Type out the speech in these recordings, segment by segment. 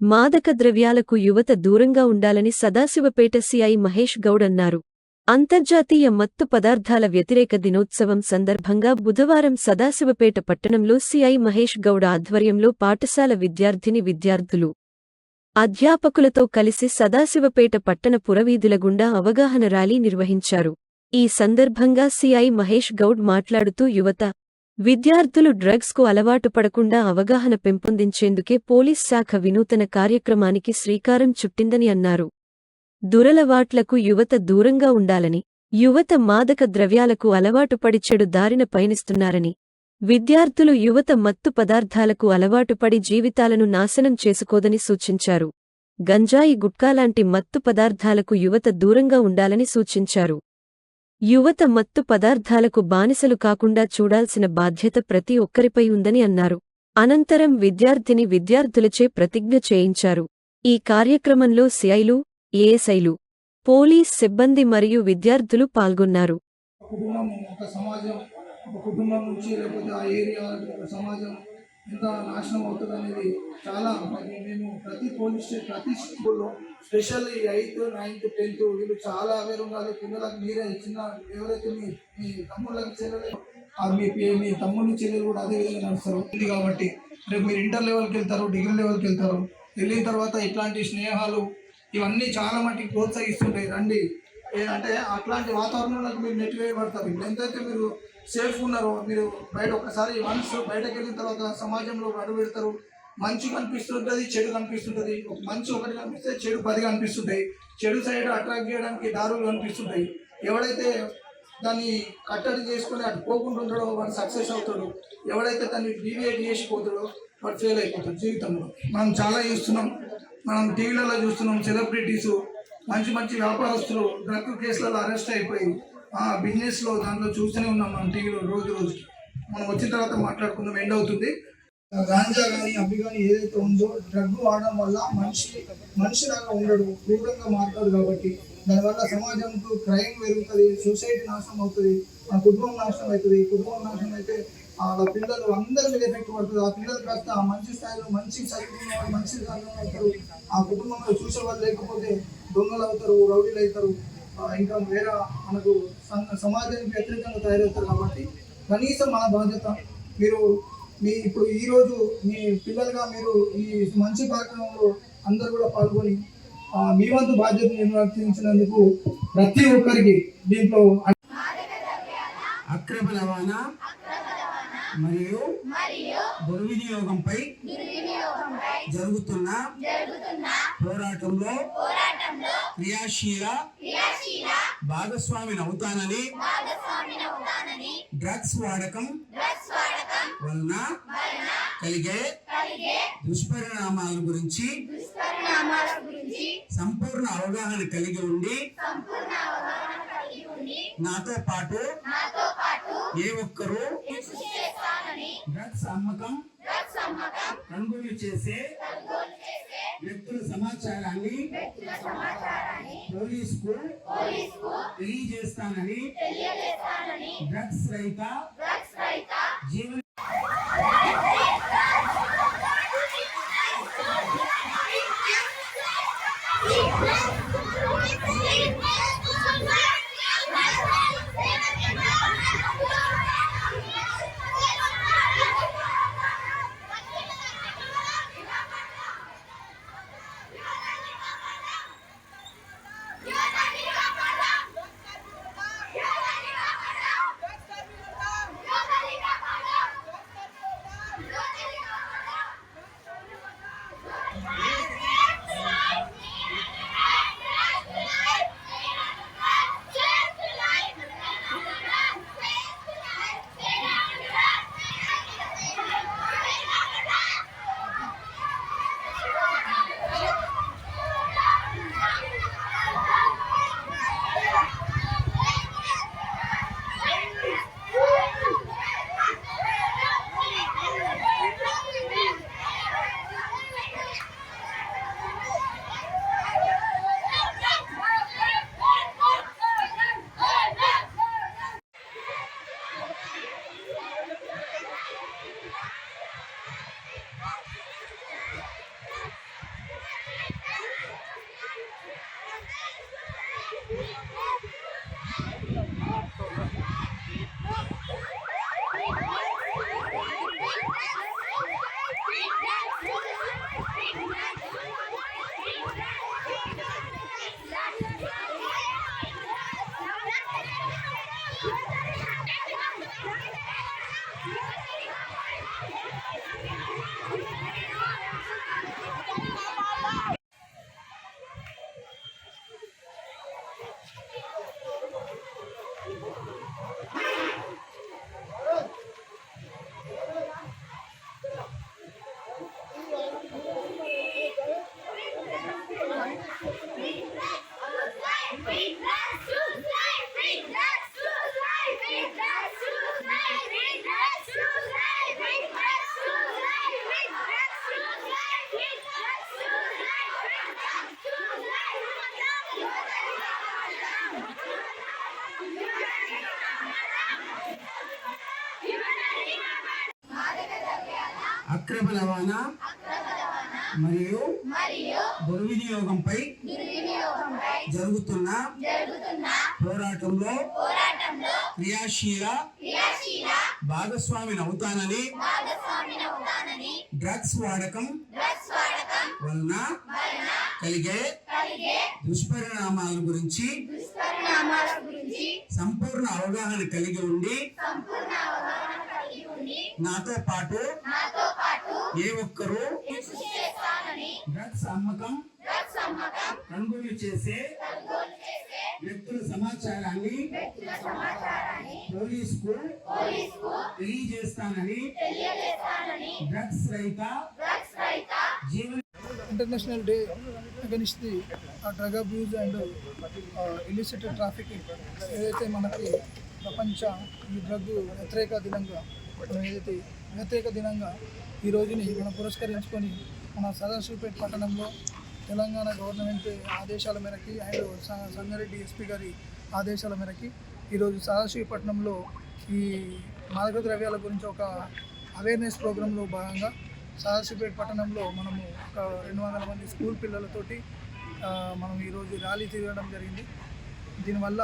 మాదక ద్రవ్యాలకు యువత దూరంగా ఉండాలని సదాశివపేట సిఐ మహేష్ గౌడ్ అన్నారు. అంతర్జాతీయ మత్తు పదార్థాల వ్యతిరేక దినోత్సవం సందర్భంగా బుధవారం సదాశివపేట పట్టణంలో సిఐ మహేష్ గౌడ్ ఆధ్వర్యంలో పాఠశాల విద్యార్థిని విద్యార్థులు అధ్యాపకులతో కలిసి సదాశివపేట పట్టణ పురవీధుల గుండా అవగాహన ర్యాలీ నిర్వహించారు. ఈ సందర్భంగా సిఐ మహేష్ గౌడ్ మాట్లాడుతూ యువత విద్యార్థులు డ్రగ్స్కు అలవాటు పడకుండా అవగాహన పెంపొందించేందుకే పోలీస్ శాఖ వినూతన కార్యక్రమానికి శ్రీకారం చుట్టిందని అన్నారు. దురలవాట్లకు యువత దూరంగా ఉండాలని యువత మాదక ద్రవ్యాలకు అలవాటుపడి చెడు దారిన పయనిస్తున్నారని విద్యార్థులు యువత మత్తు పదార్థాలకు అలవాటుపడి జీవితాలను నాశనం చేసుకోదని సూచించారు. గంజాయి గుట్కాలాంటి మత్తు పదార్థాలకు యువత దూరంగా ఉండాలని సూచించారు. యువత మత్తు పదార్థాలకు బానిసలు కాకుండా చూడాల్సిన బాధ్యత ప్రతి ఒక్కరిపై ఉందని అన్నారు. అనంతరం విద్యార్థిని విద్యార్థులచే ప్రతిజ్ఞ చేయించారు. ఈ కార్యక్రమంలో సిఐలు ఏఎస్ఐలు పోలీస్ సిబ్బంది మరియు విద్యార్థులు పాల్గొన్నారు. కుటుంబం ఒక సమాజం ఒక కుటుంబం నుంచి లేకపోతే ఆ ఏరియా సమాజం ఎంత నాశనం అవుతుంది అనేది చాలా మరి మేము ప్రతి పోలీస్ స్టేషన్ ప్రతి స్కూల్లో స్పెషల్ ఈ ఎయిత్ నైన్త్ టెన్త్ వీళ్ళు చాలా అవేర్ ఉండాలి. పిల్లలకు మీరే చిన్న ఎవరైతే మీ మీ తమ్ముళ్ళకి చెల్లెలు మీ మీ తమ్ముళ్ళు చెల్లెలు కూడా అదే విధంగా నడుస్తారు. ఉంది కాబట్టి రేపు మీరు ఇంటర్ లెవెల్కి వెళ్తారు డిగ్రీ లెవెల్కి వెళ్తారు వెళ్ళిన తర్వాత ఇట్లాంటి స్నేహాలు ఇవన్నీ చాలా మటుకు ప్రోత్సహిస్తుంటాయి. రండి. ఏ అంటే అట్లాంటి వాతావరణంలోకి మీరు నెట్టివేయబడతారు. ఎంతైతే మీరు సేఫ్ ఉన్నారో. మీరు బయట ఒకసారి వన్స్ బయటకు వెళ్ళిన తర్వాత సమాజంలో అడుగు పెడతారు. మంచి కనిపిస్తుంటుంది చెడు కనిపిస్తుంటుంది. ఒక మంచి ఒకటి కనిపిస్తే చెడు పది కనిపిస్తుంటాయి. చెడు సైడ్ అట్రాక్ట్ చేయడానికి దారులు కనిపిస్తుంటాయి. ఎవడైతే దాన్ని కట్టడి చేసుకుని అటు పోకుండా ఉంటాడో వాడు సక్సెస్ అవుతాడు. ఎవడైతే దాన్ని డీవియేట్ చేసి పోతాడో వాడు ఫెయిల్ అయిపోతాడు జీవితంలో. మనం చాలా చూస్తున్నాం. మనం టీవీలలో చూస్తున్నాం సెలబ్రిటీస్ మంచి మంచి వ్యాపారస్తులు డ్రగ్ కేసులలో అరెస్ట్ అయిపోయి బిజినెస్లో దాంట్లో చూస్తూనే ఉన్నాం మనం టీవీలో రోజు రోజుకి మనం వచ్చిన తర్వాత మాట్లాడుకుందాం ఎండ్ అవుతుంది. గాంజా కానీ అవి కానీ ఏదైతే ఉందో డ్రగ్ వాడడం వల్ల మనిషి మనిషిలాగా ఉండడు క్రూరంగా మారుతాడు కాబట్టి. దానివల్ల సమాజంకు క్రైమ్ పెరుగుతుంది సొసైటీ నాశనం అవుతుంది మన కుటుంబం నాశనం అవుతుంది కుటుంబం నాశనం అయితే ఆ పిల్లలు అందరి మీద ఎఫెక్ట్ పడుతుంది. ఆ పిల్లలు కాస్త ఆ మంచి స్థాయిలో మంచి చదువుకున్న వాళ్ళు మంచి స్థాయిలో అవుతారు ఆ కుటుంబంలో చూసే వాళ్ళు లేకపోతే దొంగలు అవుతారు రౌడీలు అవుతారు. ఇంకా వేరే మనకు సం- సమాజానికి వ్యతిరేకంగా తయారవుతారు కాబట్టి కనీసం మన బాధ్యత మీరు మీ ఇప్పుడు ఈరోజు మీ పిల్లలుగా మీరు ఈ మంచి కార్యక్రమంలో అందరూ కూడా పాల్గొని మీ వంతు బాధ్యత నిర్వర్తించినందుకు ప్రతి ఒక్కరికి దీంట్లో అక్రమ రవాణా మరియు దుర్వినియోగంపై జరుగుతున్న పోరాటంలో క్రియాశీల భాగస్వామిని అవుతానని డ్రగ్స్ వాడకం వలన కలిగే దుష్పరిణామాల గురించి సంపూర్ణ అవగాహన కలిగి ఉండి నాతో పాటు ఏ ఒక్కరూ డ్రగ్స్ అమ్మకం కొనుగోలు చేసే వ్యక్తుల సమాచారాన్ని పోలీసుకు తెలియజేస్తానని డ్రగ్స్ రహిత జీవన అక్రమ రవాణా మరియు దుర్వినియోగంపై జరుగుతున్న పోరాటంలో క్రియాశీల భాగస్వామిని అవుతానని డ్రగ్స్ వాడకం వలన కలిగే దుష్పరిణామాల గురించి సంపూర్ణ అవగాహన కలిగి ఉండి నాతో పాటు ఏ ఒక్కరూ డ్రగ్స్ అమ్మకం కొనుగోలు చేసే వ్యక్తుల సమాచారాన్ని పోలీసుకు తెలియజేస్తానని డ్రగ్స్ రహిత జీవన international day against the drug abuse and illicit trafficking ఏదైతే మనకి ప్రపంచ ఈ డ్రగ్ వ్యతిరేక దినంగా మనం ఏదైతే వ్యతిరేక దినంగా ఈ రోజుని మనం పురస్కరించుకొని మన సదాశివపేట పట్టణంలో తెలంగాణ గవర్నమెంట్ ఆదేశాల మేరకి అండ్ స- సంగారెడ్డి ఎస్పీ గారి ఆదేశాల మేరకి ఈరోజు సదాశివపట్నంలో ఈ మాదక ద్రవ్యాల గురించి ఒక అవేర్నెస్ ప్రోగ్రాంలో భాగంగా సదాశివపేట పట్టణంలో మనము ఒక రెండు వందల మంది స్కూల్ పిల్లలతోటి మనం ఈరోజు ర్యాలీ తిరగడం జరిగింది. దీనివల్ల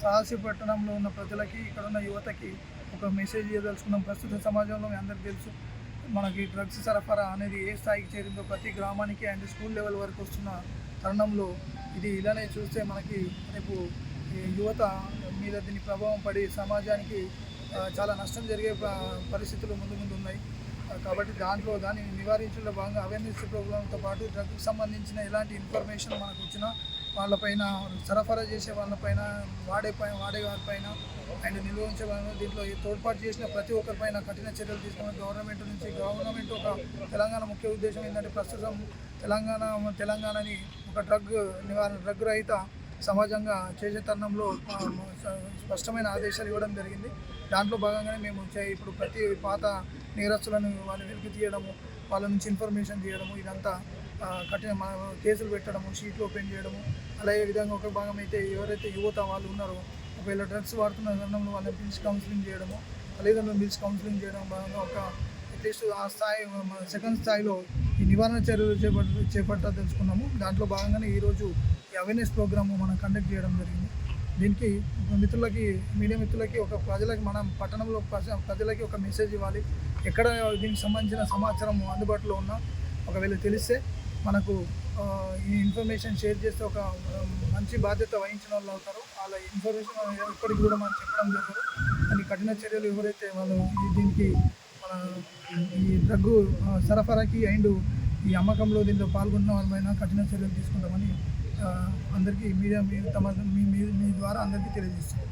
సదాశివపట్నంలో ఉన్న ప్రజలకి ఇక్కడ ఉన్న యువతకి ఒక మెసేజ్ ఇవ్వదలుచుకున్నాం. ప్రస్తుత సమాజంలో మీ అందరికీ తెలుసు. మనకి డ్రగ్స్ సరఫరా అనేది ఏ స్థాయికి చేరిందో ప్రతి గ్రామానికి అండ్ స్కూల్ లెవెల్ వరకు వస్తున్న తరుణంలో ఇది ఇలానే చూస్తే మనకి రేపు యువత మీద దీని ప్రభావం పడి సమాజానికి చాలా నష్టం జరిగే పరిస్థితులు ముందు ముందు ఉన్నాయి. కాబట్టి దాంట్లో దాన్ని నివారించడంలో భాగంగా అవేర్నెస్ ప్రోగ్రామ్తో పాటు డ్రగ్కి సంబంధించిన ఎలాంటి ఇన్ఫర్మేషన్ మనకు వచ్చినా వాళ్ళపైన సరఫరా చేసే వాళ్ళపైన వాడే పైన వాడే వారిపైన అండ్ నిల్వ ఉంచే వాళ్ళ దీంట్లో తోడ్పాటు చేసిన ప్రతి ఒక్కరిపైన కఠిన చర్యలు తీసుకున్న గవర్నమెంట్ నుంచి గవర్నమెంట్ ఒక తెలంగాణ ముఖ్య ఉద్దేశం ఏంటంటే ప్రస్తుతం తెలంగాణ తెలంగాణని ఒక డ్రగ్ నివారణ డ్రగ్ రహిత సమాజంగా చేసే తరుణంలో స్పష్టమైన ఆదేశాలు ఇవ్వడం జరిగింది. దాంట్లో భాగంగానే మేము ఇప్పుడు ప్రతి పాత నేరస్తులను వాళ్ళు వెలికి తీయడము వాళ్ళ నుంచి ఇన్ఫర్మేషన్ తీయడము ఇదంతా కఠిన మన కేసులు పెట్టడము షీట్లు ఓపెన్ చేయడము అలాగే విధంగా ఒక భాగం అయితే ఎవరైతే యువత వాళ్ళు ఉన్నారో ఒకవేళ డ్రగ్స్ వాడుతున్న తరుణంలో వాళ్ళని పిలిచి కౌన్సిలింగ్ చేయడము తల్లిదండ్రులను పిలిచి కౌన్సిలింగ్ చేయడం భాగంగా ఒక అట్లీస్ట్ ఆ స్థాయి సెకండ్ స్థాయిలో ఈ నివారణ చర్యలు చేపట్ట చేపట్టా తెలుసుకున్నాము. దాంట్లో భాగంగానే ఈరోజు ఈ అవేర్నెస్ ప్రోగ్రాము మనం కండక్ట్ చేయడం జరిగింది. దీనికి మిత్రులకి మీడియా మిత్రులకి ఒక ప్రజలకి మనం పట్టణంలో ప్రజలకి ఒక మెసేజ్ ఇవ్వాలి. ఎక్కడ దీనికి సంబంధించిన సమాచారం అందుబాటులో ఉన్నా ఒకవేళ తెలిస్తే మనకు ఈ ఇన్ఫర్మేషన్ షేర్ చేస్తే ఒక మంచి బాధ్యత వహించిన వాళ్ళు అవుతారు. వాళ్ళ ఇన్ఫర్మేషన్ ఎప్పటికి కూడా మనం చెప్పడం జరగదు. అని కఠిన చర్యలు ఎవరైతే వాళ్ళు దీనికి మన ఈ డ్రగ్ సరఫరాకి అండ్ ఈ అమ్మకంలో దీంట్లో పాల్గొన్న వాళ్ళమైనా కఠిన చర్యలు తీసుకుంటామని అందరికీ మీడియా మీ తమ మీ మీ మీ ద్వారా అందరికీ తెలియజేస్తాం